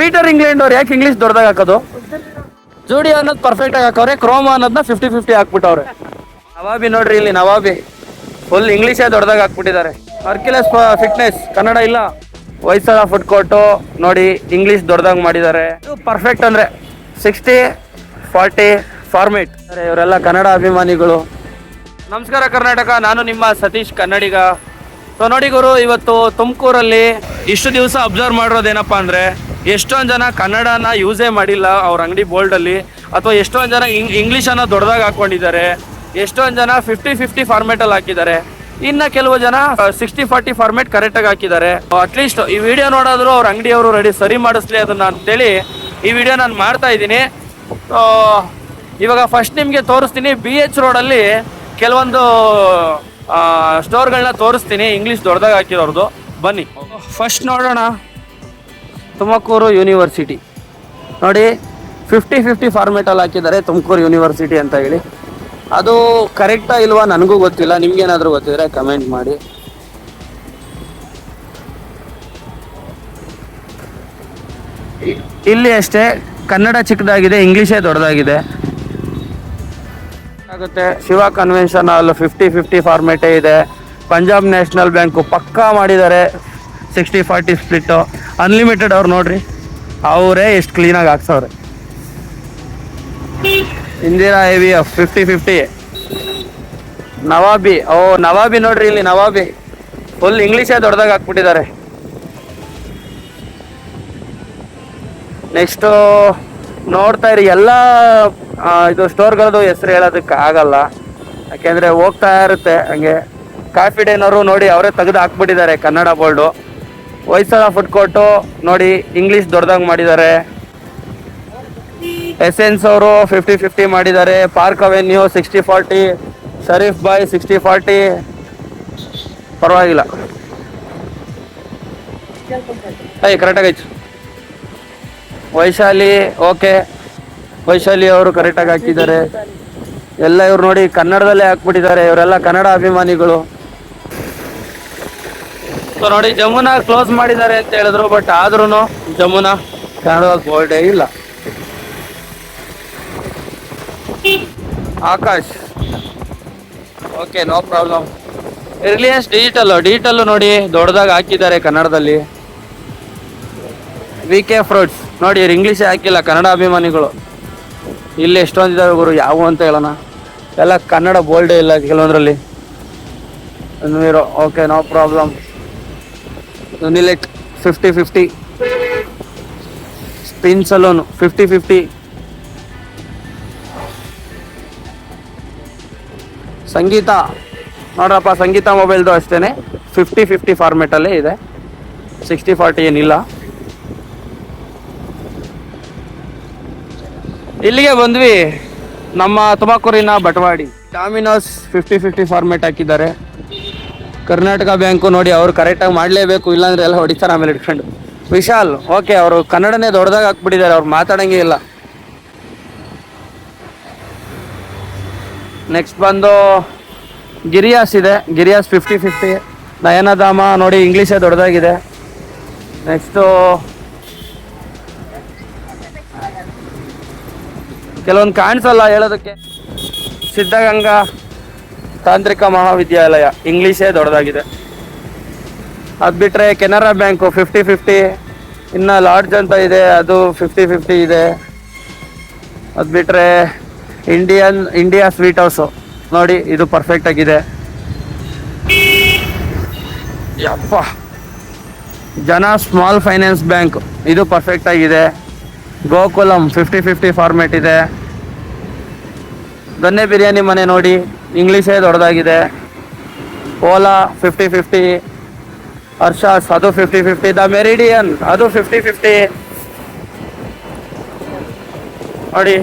Peter England ಅವ್ರು ಯಾಕೆ English ದೊಡ್ಡದಾಗ ಹಾಕೋದು? ಜೋಡಿ ಅನ್ನೋದು ಪರ್ಫೆಕ್ಟ್ ಆಗಿ ಹಾಕವ್ರೆ ಕ್ರೋಮ ಅನ್ನೋದನ್ನ ಫಿಫ್ಟಿ ಫಿಫ್ಟಿ ಹಾಕ್ಬಿಟ್ಟವ್ರೆ. ನವಾಬಿ ನೋಡ್ರಿ ಇಲ್ಲಿ, ನವಾಬಿ. ಫುಲ್ ಇಂಗ್ಲೀಷೇ ದೊಡ್ಡದಾಗ ಹಾಕ್ಬಿಟ್ಟಿದ್ದಾರೆ. ಅರ್ಕಿಲಸ್ ಫಿಟ್ನೆಸ್ ಕನ್ನಡ ಇಲ್ಲ. ವಯಸ್ಸಾದ ಫುಡ್ ಕೋರ್ಟು ನೋಡಿ, ಇಂಗ್ಲೀಷ್ ದೊಡ್ಡದಾಗ ಮಾಡಿದ್ದಾರೆ. ಪರ್ಫೆಕ್ಟ್ ಅಂದ್ರೆ ಸಿಕ್ಸ್ಟಿ ಫಾರ್ಟಿ ಫಾರ್ಮೇಟ್ ಇವರೆಲ್ಲ ಕನ್ನಡ ಅಭಿಮಾನಿಗಳು. ನಮಸ್ಕಾರ ಕರ್ನಾಟಕ, ನಾನು ನಿಮ್ಮ ಸತೀಶ್ ಕನ್ನಡಿಗ. ಸೊ ನೋಡಿ ಗುರು, ಇವತ್ತು ತುಮಕೂರಲ್ಲಿ ಇಷ್ಟು ದಿವಸ ಅಬ್ಸರ್ವ್ ಮಾಡಿರೋದೇನಪ್ಪ ಅಂದ್ರೆ ಎಷ್ಟೊಂದು ಜನ ಕನ್ನಡನ ಯೂಸೇ ಮಾಡಿಲ್ಲ ಅವ್ರ ಅಂಗಡಿ ಬೋಲ್ಡಲ್ಲಿ ಅಥವಾ ಎಷ್ಟೊಂದು ಜನ ಇಂಗ್ ಇಂಗ್ಲೀಷನ್ನು ದೊಡ್ಡದಾಗಿ ಹಾಕೊಂಡಿದ್ದಾರೆ, ಎಷ್ಟೊಂದು ಜನ ಫಿಫ್ಟಿ ಫಿಫ್ಟಿ ಫಾರ್ಮೇಟಲ್ಲಿ ಹಾಕಿದ್ದಾರೆ. ಇನ್ನು ಕೆಲವು ಜನ ಸಿಕ್ಸ್ಟಿ ಫಾರ್ಟಿ ಫಾರ್ಮೇಟ್ ಕರೆಕ್ಟಾಗಿ ಹಾಕಿದ್ದಾರೆ. ಅಟ್ಲೀಸ್ಟ್ ಈ ವಿಡಿಯೋ ನೋಡೋದ್ರು ಅವ್ರ ಅಂಗಡಿಯವರು ರೆಡಿ ಸರಿ ಮಾಡಿಸ್ಲಿ ಅದನ್ನ ಅಂತೇಳಿ ಈ ವಿಡಿಯೋ ನಾನು ಮಾಡ್ತಾ ಇದ್ದೀನಿ. ಇವಾಗ ಫಸ್ಟ್ ನಿಮಗೆ ತೋರಿಸ್ತೀನಿ ಬಿ ಎಚ್ ರೋಡಲ್ಲಿ ಕೆಲವೊಂದು ಸ್ಟೋರ್ಗಳನ್ನ ತೋರಿಸ್ತೀನಿ. ಇಂಗ್ಲೀಷ್ ದೊಡ್ಡದಾಗಿ ಹಾಕಿರೋರ್ದು. ಬನ್ನಿ. ಫಸ್ಟ್ ನೋಡೋಣ. ತುಮಕೂರು ಯೂನಿವರ್ಸಿಟಿ. ನೋಡಿ ಫಿಫ್ಟಿ ಫಿಫ್ಟಿ ಫಾರ್ಮೇಟಲ್ಲಿ ಹಾಕಿದ್ದಾರೆ ತುಮಕೂರು ಯೂನಿವರ್ಸಿಟಿ ಅಂತ ಹೇಳಿ. ಅದು ಕರೆಕ್ಟಾ ಇಲ್ವಾ ನನಗೂ ಗೊತ್ತಿಲ್ಲ. ನಿಮ್ಗೇನಾದರೂ ಗೊತ್ತಿದ್ರೆ ಕಮೆಂಟ್ ಮಾಡಿ. ಇಲ್ಲಿ ಅಷ್ಟೇ, ಕನ್ನಡ ಚಿಕ್ಕದಾಗಿದೆ, ಇಂಗ್ಲೀಷೇ ದೊಡ್ಡದಾಗಿದೆ. ಆಗುತ್ತೆ. Shiva convention hall fifty fifty ಫಾರ್ಮೇಟೇ ಇದೆ. ಪಂಜಾಬ್ ನ್ಯಾಷನಲ್ ಬ್ಯಾಂಕು ಪಕ್ಕಾ ಮಾಡಿದ್ದಾರೆ. ಸಿಕ್ಸ್ಟಿ ಫಾರ್ಟಿ ಸ್ಪ್ಲಿಟ್ಟು ಅನ್ಲಿಮಿಟೆಡ್ ಅವ್ರು ನೋಡ್ರಿ. ಅವರೇ ಎಷ್ಟು ಕ್ಲೀನಾಗಿ ಹಾಕ್ಸವ್ರೆ. Indira heavy fifty fifty Nawabi, ಓ, ನವಾಬಿ ನೋಡ್ರಿ ಇಲ್ಲಿ, ನವಾಬಿ. ಫುಲ್ ಇಂಗ್ಲೀಷೇ ದೊಡ್ಡದಾಗಿ ಹಾಕ್ಬಿಟ್ಟಿದ್ದಾರೆ. ನೆಕ್ಸ್ಟು ನೋಡ್ತಾ ಇರಿ, ಎಲ್ಲ ಇದು ಸ್ಟೋರ್ಗಳದ್ದು ಹೆಸರು ಹೇಳೋದಕ್ಕೆ ಆಗಲ್ಲ. ಯಾಕೆಂದರೆ ಹೋಗ್ತಾ ಇರುತ್ತೆ, ಹಂಗೆ. ಕಾಫಿ ಡೇನವರು ನೋಡಿ, ಅವರೇ ತೆಗೆದು ಹಾಕ್ಬಿಟ್ಟಿದ್ದಾರೆ, Kannada board. Hoysala food court ನೋಡಿ ಇಂಗ್ಲೀಷ್ ದೊಡ್ಡದಾಗಿ ಮಾಡಿದ್ದಾರೆ. ಎಸೆನ್ಸ್ ಅವರು ಫಿಫ್ಟಿ ಫಿಫ್ಟಿ ಮಾಡಿದ್ದಾರೆ. Park avenue sixty forty Sharif Bhai sixty forty ಪರವಾಗಿಲ್ಲ. ಐ ಆಯ್ತು. ವೈಶಾಲಿ, ಓಕೆ. ವೈಶಾಲಿ ಅವರು ಕರೆಕ್ಟಾಗಿ ಹಾಕಿದ್ದಾರೆ. ಎಲ್ಲ ಇವ್ರು ನೋಡಿ ಕನ್ನಡದಲ್ಲೇ ಹಾಕ್ಬಿಟ್ಟಿದ್ದಾರೆ. ಇವರೆಲ್ಲ ಕನ್ನಡ ಅಭಿಮಾನಿಗಳು. ಸೊ ನೋಡಿ, ಜಮುನಾ ಕ್ಲೋಸ್ ಮಾಡಿದ್ದಾರೆ ಅಂತ ಹೇಳಿದ್ರು ಬಟ್ ಆದ್ರೂ ಜಮುನಾ ಕನ್ನಡದ ಬೋರ್ಡೇ ಇಲ್ಲ. Akash. Okay no problem Reliance digital digital ನೋಡಿ ದೊಡ್ಡದಾಗಿ ಹಾಕಿದ್ದಾರೆ ಕನ್ನಡದಲ್ಲಿ. ವಿ ಕೆ ಫ್ರೂಟ್ಸ್ ನೋಡಿ, ಇವ್ರು ಇಂಗ್ಲೀಷೇ ಹಾಕಿಲ್ಲ, ಕನ್ನಡ ಅಭಿಮಾನಿಗಳು. ಇಲ್ಲಿ ಎಷ್ಟೊಂದಿದ್ದಾವೆ ಗುರು, ಯಾವ ಅಂತ ಹೇಳೋಣ. ಎಲ್ಲ ಕನ್ನಡ ಬೋಲ್ಡೇ ಇಲ್ಲ ಕೆಲವೊಂದರಲ್ಲಿ. Okay no problem ನಿಲೆಟ್ fifty fifty spin salon fifty fifty Sangeetha ನೋಡ್ರಪ್ಪ ಸಂಗೀತ ಮೊಬೈಲ್ದು ಅಷ್ಟೇ ಫಿಫ್ಟಿ ಫಿಫ್ಟಿ ಫಾರ್ಮೆಟಲ್ಲೇ ಇದೆ. ಸಿಕ್ಸ್ಟಿ ಫಾರ್ಟಿ ಏನಿಲ್ಲ. ಇಲ್ಲಿಗೆ ಬಂದ್ವಿ ನಮ್ಮ ತುಮಕೂರಿನ Batawadi. Domino's fifty fifty format ಹಾಕಿದ್ದಾರೆ. ಕರ್ನಾಟಕ ಬ್ಯಾಂಕು ನೋಡಿ ಅವ್ರು ಕರೆಕ್ಟಾಗಿ ಮಾಡಲೇಬೇಕು, ಇಲ್ಲಾಂದ್ರೆ ಎಲ್ಲ ಹೊಡಿತಾರೆ ಆಮೇಲೆ ಇಟ್ಕೊಂಡು ವಿಶಾಲ್ ಓಕೆ ಅವರು ಕನ್ನಡನೇ ದೊಡ್ಡದಾಗ ಹಾಕ್ಬಿಟ್ಟಿದ್ದಾರೆ, ಅವ್ರು ಮಾತಾಡಂಗೆ ಇಲ್ಲ. ನೆಕ್ಸ್ಟ್ ಬಂದು ಗಿರಿಯಾಸ್ ಇದೆ, ಗಿರಿಯಾಸ್ ಫಿಫ್ಟಿ ಫಿಫ್ಟಿ ನಯನಧಾಮ ನೋಡಿ ಇಂಗ್ಲೀಷೇ ದೊಡ್ಡದಾಗಿದೆ. ನೆಕ್ಸ್ಟು ಕೆಲವೊಂದು ಕಾಣಿಸಲ್ಲ ಹೇಳೋದಕ್ಕೆ. ಸಿದ್ಧಗಂಗಾ. ತಾಂತ್ರಿಕ ಮಹಾವಿದ್ಯಾಲಯ. ಇಂಗ್ಲೀಷೇ ದೊಡ್ಡದಾಗಿದೆ. ಅದು ಬಿಟ್ಟರೆ ಕೆನರಾ ಬ್ಯಾಂಕು ಫಿಫ್ಟಿ ಫಿಫ್ಟಿ ಇನ್ನು ಲಾಡ್ಜ್ ಅಂತ ಇದೆ, ಅದು ಫಿಫ್ಟಿ ಫಿಫ್ಟಿ ಇದೆ. ಅದು ಬಿಟ್ಟರೆ ಇಂಡಿಯನ್, ಇಂಡಿಯಾ ಸ್ವೀಟ್ ಹೌಸು. ನೋಡಿ, ಇದು ಪರ್ಫೆಕ್ಟ್ ಆಗಿದೆ. ಯಪ್ಪ. ಜನ ಸ್ಮಾಲ್ ಫೈನಾನ್ಸ್ ಬ್ಯಾಂಕ್, ಇದು ಪರ್ಫೆಕ್ಟ್ ಆಗಿದೆ. ಗೋಕುಲಂ ಫಿಫ್ಟಿ ಫಿಫ್ಟಿ ಫಾರ್ಮೇಟ್ ಇದೆ. ದೊನ್ನೆ ಬಿರಿಯಾನಿ ಮನೆ ನೋಡಿ. ಇಂಗ್ಲೀಷೇ ದೊಡ್ಡದಾಗಿದೆ. ಓಲಾ ಫಿಫ್ಟಿ ಫಿಫ್ಟಿ ಹರ್ಷಾಸ್ ಅದು ಫಿಫ್ಟಿ ಫಿಫ್ಟಿ ದ ಮೆರಿಡಿಯನ್ ಅದು ಫಿಫ್ಟಿ ಫಿಫ್ಟಿ ನೋಡಿ.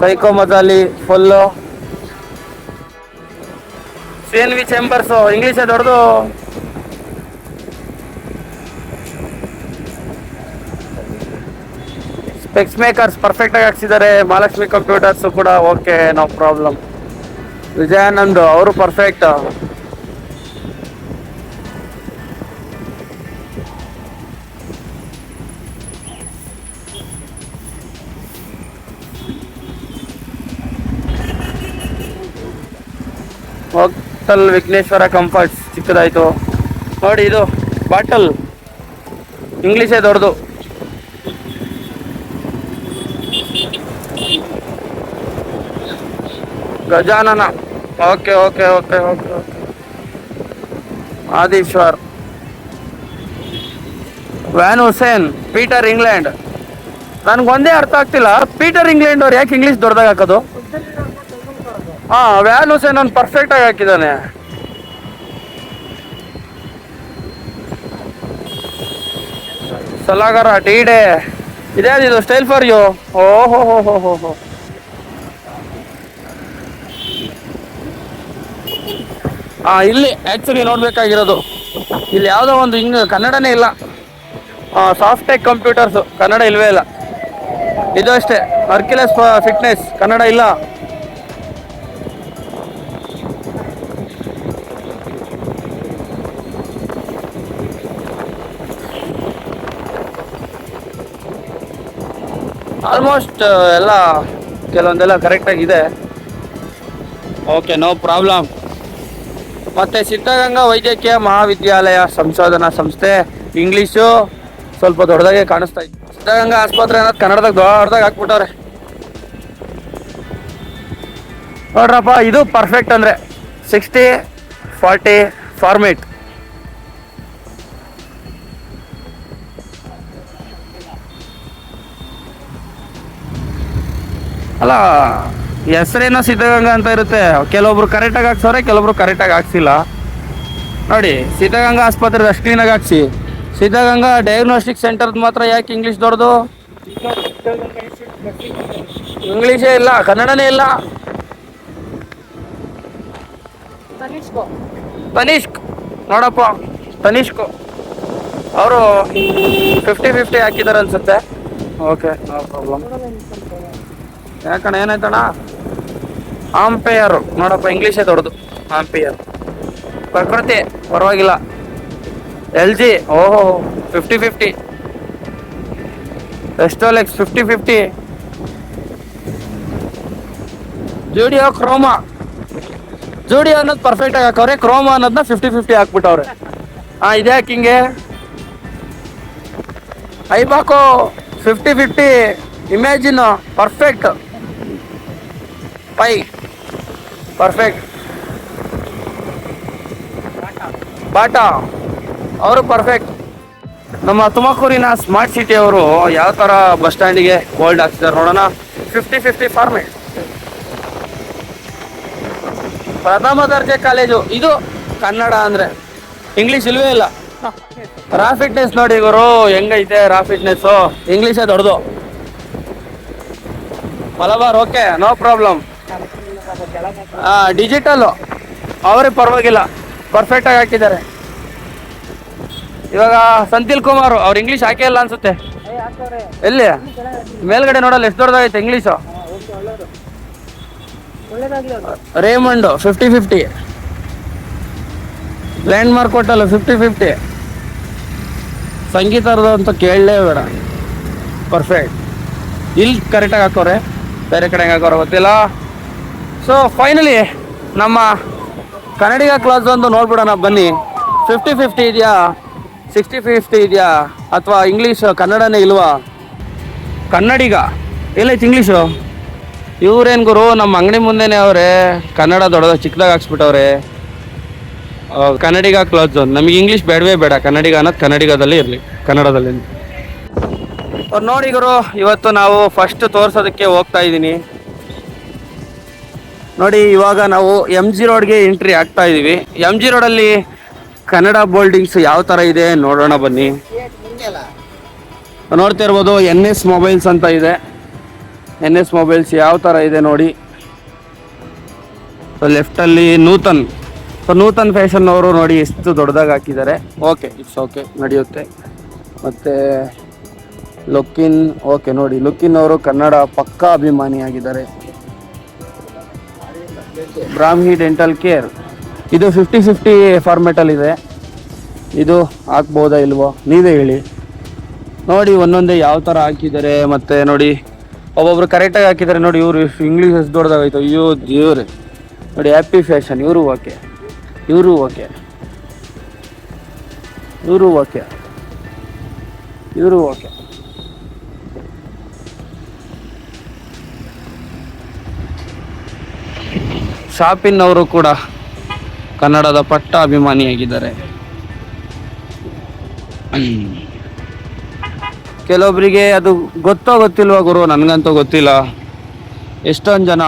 ಸೈಕೋ ಮಜಾಲಿ ಫುಲ್ಲು. ಸೇನ್ವಿ ಚೇಂಬರ್ಸು ಇಂಗ್ಲೀಷೇ ದೊಡ್ಡದು. ಟೆಕ್ಸ್ ಮೇಕರ್ಸ್ ಪರ್ಫೆಕ್ಟಾಗಿ ಹಾಕ್ಸಿದ್ದಾರೆ. ಮಹಾಲಕ್ಷ್ಮಿ ಕಂಪ್ಯೂಟರ್ಸು ಕೂಡ ಓಕೆ ನೋ ಪ್ರಾಬ್ಲಮ್ ವಿಜಯಾನಂದ್ ಅವರು ಪರ್ಫೆಕ್ಟ್ ಹೋಟಲ್ ವಿಘ್ನೇಶ್ವರ ಕಂಫರ್ಟ್ಸ್ ಚಿಕ್ಕದಾಯ್ತು. ನೋಡಿ ಇದು ಬಾಟಲ್ ಇಂಗ್ಲೀಷೇ ದೊಡ್ಡದು. Gajanana. Okay okay okay okay okay. Adishwar. Van Heusen, Peter England. ನನ್ಗೊಂದೇ ಅರ್ಥ ಆಗ್ತಿಲ್ಲ. ಪೀಟರ್ ಇಂಗ್ಲೆಂಡ್ ಅವ್ರು ಯಾಕೆ ಇಂಗ್ಲೀಷ್ ದೊಡ್ಡದಾಗಿ ಹಾಕೋದು? ಹಾ, ವ್ಯಾನ್ ಹುಸೇನ್ ಅವ್ನು ಪರ್ಫೆಕ್ಟ್ ಆಗಿ ಹಾಕಿದ್ದಾನೆ ಸಲಾಗಾರ, ಡಿ ಡೇ. ಇದು? Style for you? ಓ ಹೋ ಹೋ ಹೋ ಹೋ. ಹಾ ಇಲ್ಲಿ ಆ್ಯಕ್ಚುಲಿ ನೋಡ್ಬೇಕಾಗಿರೋದು. ಇಲ್ಲಿ ಯಾವುದೋ ಒಂದು ಹಿಂಗೆ ಕನ್ನಡನೇ ಇಲ್ಲ. ಸಾಫ್ಟ್ ಟೆಕ್ ಕಂಪ್ಯೂಟರ್ಸ್ ಕನ್ನಡ ಇಲ್ವೇ ಇಲ್ಲ. ಇದು ಅಷ್ಟೇ ಅರ್ಕಿಲಸ್ ಫಿಟ್ನೆಸ್ ಕನ್ನಡ ಇಲ್ಲ. ಆಲ್ಮೋಸ್ಟ್ ಎಲ್ಲ ಕೆಲವೊಂದೆಲ್ಲ ಕರೆಕ್ಟಾಗಿದೆ ಓಕೆ ನೋ ಪ್ರಾಬ್ಲಮ್ ಮತ್ತೆ ಸಿದ್ಧಗಂಗಾ ವೈದ್ಯಕೀಯ ಮಹಾವಿದ್ಯಾಲಯ ಸಂಶೋಧನಾ ಸಂಸ್ಥೆ. ಇಂಗ್ಲೀಷು ಸ್ವಲ್ಪ ದೊಡ್ಡದಾಗೆ ಕಾಣಿಸ್ತಾ ಇತ್ತು ಸಿದ್ಧಗಂಗಾ ಆಸ್ಪತ್ರೆ ಅನ್ನೋದು ಕನ್ನಡದಾಗ ದೊಡ್ಡದಾಗಿ ಹಾಕ್ಬಿಟ್ಟವ್ರೆ. ನೋಡ್ರಪ್ಪ, ಇದು ಪರ್ಫೆಕ್ಟ್ ಅಂದ್ರೆ ಸಿಕ್ಸ್ಟಿ ಫಾರ್ಟಿ ಫಾರ್ಮೇಟ್ ಅಲ್ಲ ಹೆಸರೇನೋ ಸಿದ್ಧಗಂಗಾ ಅಂತ ಇರುತ್ತೆ. ಕೆಲವೊಬ್ರು ಕರೆಕ್ಟಾಗಿ ಹಾಕ್ಸವ್ರೆ ಕೆಲವೊಬ್ರು ಕರೆಕ್ಟಾಗಿ ಹಾಕ್ಸಿಲ್ಲ. ನೋಡಿ ಸಿದ್ಧಗಂಗಾ ಆಸ್ಪತ್ರೆ ಅಷ್ಟು ಕ್ಲೀನಾಗಿ ಹಾಕ್ಸಿ. ಸಿದ್ಧಗಂಗಾ ಡಯಾಗ್ನೋಸ್ಟಿಕ್ ಸೆಂಟರ್ದು ಮಾತ್ರ ಯಾಕೆ ಇಂಗ್ಲೀಷ್ ದೊಡ್ಡದು? ಇಂಗ್ಲೀಷೇ ಇಲ್ಲ ಕನ್ನಡನೇ ಇಲ್ಲ. ತನಿಷ್ಕ್. ನೋಡಪ್ಪ ತನಿಷ್ಕ್. ಅವರು ಫಿಫ್ಟಿ ಫಿಫ್ಟಿ ಹಾಕಿದ್ದಾರೆ ಅನ್ಸುತ್ತೆ. ಓಕೆ ನೋ ಪ್ರಾಬ್ಲಮ್ ಯಾಕಣ್ಣ ಏನಾಯ್ತಣ್ಣ? ಆಂಪೇಯರ್ ನೋಡಪ್ಪ ಇಂಗ್ಲೀಷೇ ದೊಡ್ಡದು. ಆಂಪೇಯರ್ ಪ್ರಕೃತಿ, ಪರವಾಗಿಲ್ಲ. ಎಲ್ ಜಿ ಓಹೋ fifty fifty X fifty fifty Zudio Croma Zudio ಅನ್ನೋದು ಪರ್ಫೆಕ್ಟ್ ಆಗಿ ಹಾಕವ್ರೆ. ಕ್ರೋಮಾ ಅನ್ನೋದನ್ನ ಫಿಫ್ಟಿ ಫಿಫ್ಟಿ ಹಾಕ್ಬಿಟ್ಟವ್ರೆ. ಹಾಂ ಇದೆ ಹಿಂಗೆ? Ibaco fifty fifty imagine perfect Pai perfect Bata ಅವರು ಪರ್ಫೆಕ್ಟ್ ನಮ್ಮ ತುಮಕೂರಿನ ಸ್ಮಾರ್ಟ್ ಸಿಟಿ ಅವರು ಯಾವ ತರ ಬಸ್ ಸ್ಟ್ಯಾಂಡಿಗೆ ಹೋಲ್ಡ್ ಹಾಕ್ತಿದ್ದಾರೆ ನೋಡೋಣ. ಫಿಫ್ಟಿ ಫಿಫ್ಟಿ ಫಾರ್ಮೇಟ್ ಪ್ರಥಮ ದರ್ಜೆ ಕಾಲೇಜು ಇದು ಕನ್ನಡ ಅಂದ್ರೆ. ಇಂಗ್ಲಿಷ್ ಇಲ್ವೇ ಇಲ್ಲ. ರಾ ಫಿಟ್ನೆಸ್ ನೋಡಿ ಗುರು, ಹೆಂಗೈತೆ ರಾ ಫಿಟ್ನೆಸ್ ಇಂಗ್ಲಿಷೇ ದೊಡ್ಡದು. Malabar okay no problem digital ಅವರೇ ಪರವಾಗಿಲ್ಲ. ಪರ್ಫೆಕ್ಟ್ ಆಗಿ ಹಾಕಿದ್ದಾರೆ. ಇವಾಗ ಸಂತಿಲ್ ಕುಮಾರ್ ಅವ್ರು ಇಂಗ್ಲಿಷ್ ಹಾಕೇ ಇಲ್ಲ ಅನ್ಸುತ್ತೆ. ಎಲ್ಲಿ? ಮೇಲ್ಗಡೆ ನೋಡಲ್ಲ, ಎಷ್ಟು ದೊಡ್ಡದಾಗೈತೆ English Raymond fifty fifty landmark ಕೊಟ್ಟಲ್ಲ fifty fifty ಸಂಗೀತರದ ಅಂತ ಕೇಳಲೇ ಬೇಡ. ಪರ್ಫೆಕ್ಟ್ ಇಲ್ಲಿ ಕರೆಕ್ಟಾಗಿ ಹಾಕೋರೆ. ಬೇರೆ ಕಡೆ ಹಾಕೋರೆ, ಗೊತ್ತಿಲ್ಲ. ಸೊ ಫೈನಲಿ ನಮ್ಮ ಕನ್ನಡಿಗ ಕ್ಲಾಸ್ ಒಂದು ನೋಡ್ಬಿಡೋಣ, ಬನ್ನಿ. ಫಿಫ್ಟಿ ಫಿಫ್ಟಿ ಇದೆಯಾ? ಸಿಕ್ಸ್ಟಿ ಫಿಫ್ಟಿ ಇದೆಯಾ? ಅಥವಾ ಇಂಗ್ಲೀಷ್ ಕನ್ನಡನೇ ಇಲ್ವಾ? ಕನ್ನಡಿಗ. ಎಲ್ಲೈತೆ ಇಂಗ್ಲೀಷು ಇವ್ರೇನು ಗುರು, ನಮ್ಮ ಅಂಗಡಿ ಮುಂದೆನೆ ಅವರೇ. ಕನ್ನಡ ದೊಡ್ಡದ, ಚಿಕ್ಕದಾಗ ಹಾಕ್ಸ್ಬಿಟ್ಟವ್ರೆ. ಕನ್ನಡಿಗ ಕ್ಲಾಸ್ ನಮಗೆ ಇಂಗ್ಲೀಷ್ ಬೇಡವೇ ಬೇಡ. ಕನ್ನಡಿಗ ಅನ್ನೋದು ಕನ್ನಡಿಗದಲ್ಲಿ ಇರಲಿ. ಕನ್ನಡದಲ್ಲಿ ಅವ್ರು ನೋಡಿ ಗುರು, ಇವತ್ತು ನಾವು ಫಸ್ಟ್ ತೋರಿಸೋದಕ್ಕೆ ಹೋಗ್ತಾ ಇದ್ದೀನಿ. ನೋಡಿ, ಇವಾಗ ನಾವು ಎಂ ಜಿ ರೋಡ್ಗೆ ಎಂಟ್ರಿ ಆಗ್ತಾ ಇದೀವಿ. ಎಂ ಜಿ ರೋಡಲ್ಲಿ ಕನ್ನಡ ಬೋಲ್ಡಿಂಗ್ಸ್ ಯಾವ ಥರ ಇದೆ ನೋಡೋಣ ಬನ್ನಿ. ನೋಡ್ತಾ ಇರ್ಬೋದು ಎನ್ ಎಸ್ ಮೊಬೈಲ್ಸ್ ಅಂತ ಇದೆ. ಎನ್ ಎಸ್ ಮೊಬೈಲ್ಸ್ ಯಾವ ಥರ ಇದೆ ನೋಡಿ. ಲೆಫ್ಟಲ್ಲಿ ನೂತನ್. ಸೊ ನೂತನ್ ಫ್ಯಾಷನ್ ಅವರು ನೋಡಿ ಎಷ್ಟು ದೊಡ್ಡದಾಗಿ ಹಾಕಿದ್ದಾರೆ. ಓಕೆ ಇಟ್ಸ್ ಓಕೆ ನಡೆಯುತ್ತೆ. ಮತ್ತು ಲುಕ್ಕಿನ್ ಓಕೆ ನೋಡಿ ಲುಕ್ಕಿನ್ ಅವರು ಕನ್ನಡ ಪಕ್ಕಾ ಅಭಿಮಾನಿಯಾಗಿದ್ದಾರೆ. Brahmi dental care. ಇದು ಫಿಫ್ಟಿ ಫಿಫ್ಟಿ ಫಾರ್ಮೆಟಲ್ಲಿ ಇದೆ ಇದು ಹಾಕ್ಬೋದಾ ಇಲ್ವೋ? ನೀವೇ ಹೇಳಿ. ನೋಡಿ, ಒಂದೊಂದೇ ಯಾವ ಥರ ಹಾಕಿದ್ದಾರೆ, ಮತ್ತು ನೋಡಿ, ಒಬ್ಬೊಬ್ರು ಕರೆಕ್ಟಾಗಿ ಹಾಕಿದ್ದಾರೆ. ನೋಡಿ, ಇವರು ಇಂಗ್ಲೀಷ್ ಎಷ್ಟು ದೊಡ್ಡದಾಗೈತು ಅಯ್ಯೋ, ದೇವ್ರೆ. ನೋಡಿ ಹ್ಯಾಪಿ ಫ್ಯಾಷನ್ ಇವರು ಓಕೆ. ಇವರು ಓಕೆ. ಇವರು ಓಕೆ. ಇವರು ಓಕೆ. ಶಾಪಿನ್ ಅವರು ಕೂಡ ಕನ್ನಡದ ಪಟ್ಟ ಅಭಿಮಾನಿಯಾಗಿದ್ದಾರೆ ಕೆಲವೊಬ್ಬರಿಗೆ ಅದು ಗೊತ್ತೋ ಗೊತ್ತಿಲ್ವಾ ಗುರು, ನನಗಂತೂ ಗೊತ್ತಿಲ್ಲ. ಎಷ್ಟೊಂದು ಜನ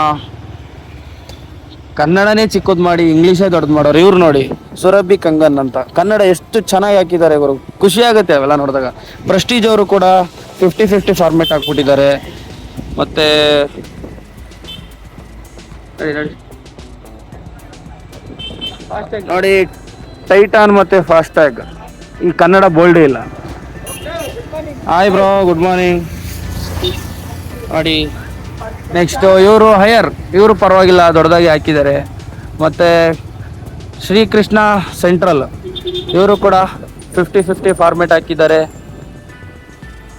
ಕನ್ನಡನೇ ಚಿಕ್ಕದ್ ಮಾಡಿ ಇಂಗ್ಲೀಷೇ ದೊಡ್ಡದು ಮಾಡೋರು, ಇವ್ರು ನೋಡಿ, ಸುರಭಿ ಕಂಗನ್ ಅಂತ. ಕನ್ನಡ ಎಷ್ಟು ಚೆನ್ನಾಗಿ ಹಾಕಿದ್ದಾರೆ ಗುರು, ಖುಷಿ ಆಗುತ್ತೆ ಅವೆಲ್ಲ ನೋಡಿದಾಗ. ಪ್ರೆಸ್ಟೀಜ್ ಅವರು ಕೂಡ ಫಿಫ್ಟಿ ಫಿಫ್ಟಿ ಫಾರ್ಮೆಟ್ ಹಾಕ್ಬಿಟ್ಟಿದ್ದಾರೆ. ಮತ್ತೆ ನೋಡಿ ಟೈಟಾನ್ ಮತ್ತೆ ಫಾಸ್ಟ್ಯಾಗ್ ಈ ಕನ್ನಡ ಬೋಲ್ಡ್ ಇಲ್ಲ. ಹಾಯ್ ಬ್ರೋ ಗುಡ್ ಮಾರ್ನಿಂಗ್ ನೋಡಿ ನೆಕ್ಸ್ಟ್ ಇವರು ಹೈಯರ್ ಇವರು ಪರವಾಗಿಲ್ಲ, ದೊಡ್ಡದಾಗಿ ಹಾಕಿದ್ದಾರೆ. ಮತ್ತೆ ಶ್ರೀಕೃಷ್ಣ ಸೆಂಟ್ರಲ್ ಇವರು ಕೂಡ ಫಿಫ್ಟಿ ಫಿಫ್ಟಿ ಫಾರ್ಮೆಟ್ ಹಾಕಿದ್ದಾರೆ.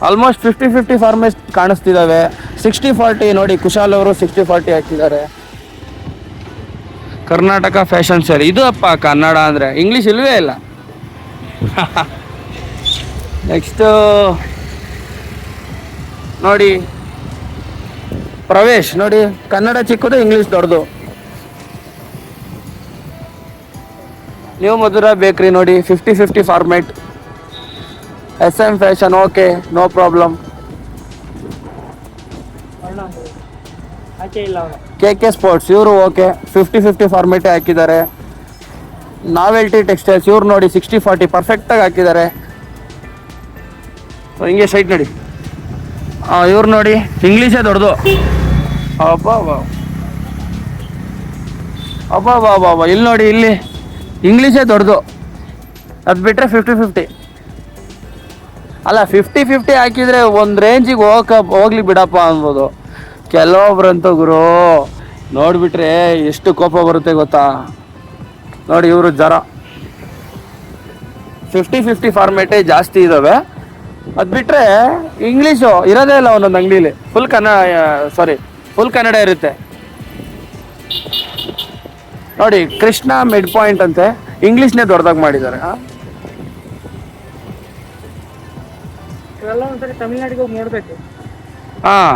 ಆಲ್ಮೋಸ್ಟ್ ಫಿಫ್ಟಿ ಫಿಫ್ಟಿ ಫಾರ್ಮೆಟ್ ಕಾಣಿಸ್ತಿದ್ದಾವೆ ಸಿಕ್ಸ್ಟಿ ಫಾರ್ಟಿ ನೋಡಿ ಕುಶಾಲ್ ಅವರು ಸಿಕ್ಸ್ಟಿ ಫಾರ್ಟಿ ಹಾಕಿದ್ದಾರೆ. ಕರ್ನಾಟಕ ಫ್ಯಾಷನ್ ಸೇಲ್ ಇದು ಅಪ್ಪ, ಕನ್ನಡ ಅಂದರೆ. ಇಂಗ್ಲೀಷ್ ಇಲ್ವೇ ಇಲ್ಲ. ನೆಕ್ಸ್ಟು ನೋಡಿ. ಪ್ರವೇಶ್, ನೋಡಿ. ಕನ್ನಡ ಚಿಕ್ಕದು ಇಂಗ್ಲೀಷ್ ದೊಡ್ಡದು. ನ್ಯೂ ಮಧುರ ಬೇಕ್ರಿ ನೋಡಿ. Fifty fifty format S M fashion okay no problem K K sports ಇವರು ಓಕೆ ಫಿಫ್ಟಿ ಫಿಫ್ಟಿ ಫಾರ್ಮೆಟೇ ಹಾಕಿದ್ದಾರೆ. ನಾವೆಲ್ಟಿ ಟೆಕ್ಸ್ಟೈಲ್ಸ್ ಇವ್ರು ನೋಡಿ ಸಿಕ್ಸ್ಟಿ ಫಾರ್ಟಿ ಪರ್ಫೆಕ್ಟಾಗಿ ಹಾಕಿದ್ದಾರೆ. ಹಿಂಗೆ ಸೈಟ್ ನೋಡಿ. ಇವ್ರು ನೋಡಿ ಇಂಗ್ಲೀಷೇ ದೊಡ್ಡದು. ಅಬ್ಬ ಅಬ್ಬ ಅಬ್ಬ ಇಲ್ಲಿ ನೋಡಿ, ಇಲ್ಲಿ ಇಂಗ್ಲೀಷೇ ದೊಡ್ಡದು. ಅದು ಬಿಟ್ಟರೆ ಫಿಫ್ಟಿ ಫಿಫ್ಟಿ ಅಲ್ಲ ಫಿಫ್ಟಿ ಫಿಫ್ಟಿ ಹಾಕಿದರೆ ಒಂದು ರೇಂಜಿಗೆ ಹೋಗಕ್ಕೆ ಹೋಗ್ಲಿ ಬಿಡಪ್ಪ ಅನ್ಬೋದು. ಕೆಲವೊಬ್ರಂತೂ ಗುರು ನೋಡಿಬಿಟ್ರೆ ಎಷ್ಟು ಕೋಪ ಬರುತ್ತೆ ಗೊತ್ತಾ? ನೋಡಿ ಇವರು ಜ್ವರ ಫಿಫ್ಟಿ ಫಿಫ್ಟಿ ಫಾರ್ಮೇಟೇ ಜಾಸ್ತಿ ಇದ್ದಾವೆ ಅದು ಬಿಟ್ಟರೆ ಇಂಗ್ಲೀಷು ಇರೋದೇ ಇಲ್ಲ ಒಂದೊಂದು ಅಂಗಡೀಲಿ. Full Kannada sorry full Kannada ಇರುತ್ತೆ. ನೋಡಿ ಕೃಷ್ಣ ಮಿಡ್ ಪಾಯಿಂಟ್ ಅಂತೆ. ಇಂಗ್ಲೀಷ್ನೇ ದೊಡ್ಡದಾಗಿ ಮಾಡಿದ್ದಾರೆ. ಹಾಂ.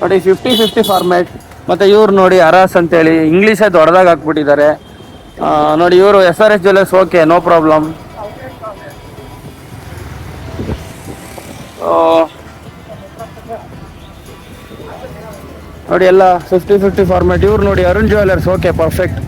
ನೋಡಿ ಫಿಫ್ಟಿ ಫಿಫ್ಟಿ ಫಾರ್ಮ್ಯಾಟ್ ಮತ್ತು ಇವ್ರು ನೋಡಿ ಅರಾಸ್ ಅಂತೇಳಿ ಇಂಗ್ಲೀಷೇ ದೊಡ್ಡದಾಗ ಹಾಕ್ಬಿಟ್ಟಿದ್ದಾರೆ. ನೋಡಿ, ಇವರು S R S jewellers okay no problem ನೋಡಿ, ಎಲ್ಲ ಫಿಫ್ಟಿ ಫಿಫ್ಟಿ ಫಾರ್ಮ್ಯಾಟ್ ಇವ್ರು ನೋಡಿ ಅರುಣ್ ಜ್ಯುವೆಲ್ಲರ್ಸ್ ಓಕೆ ಪರ್ಫೆಕ್ಟ್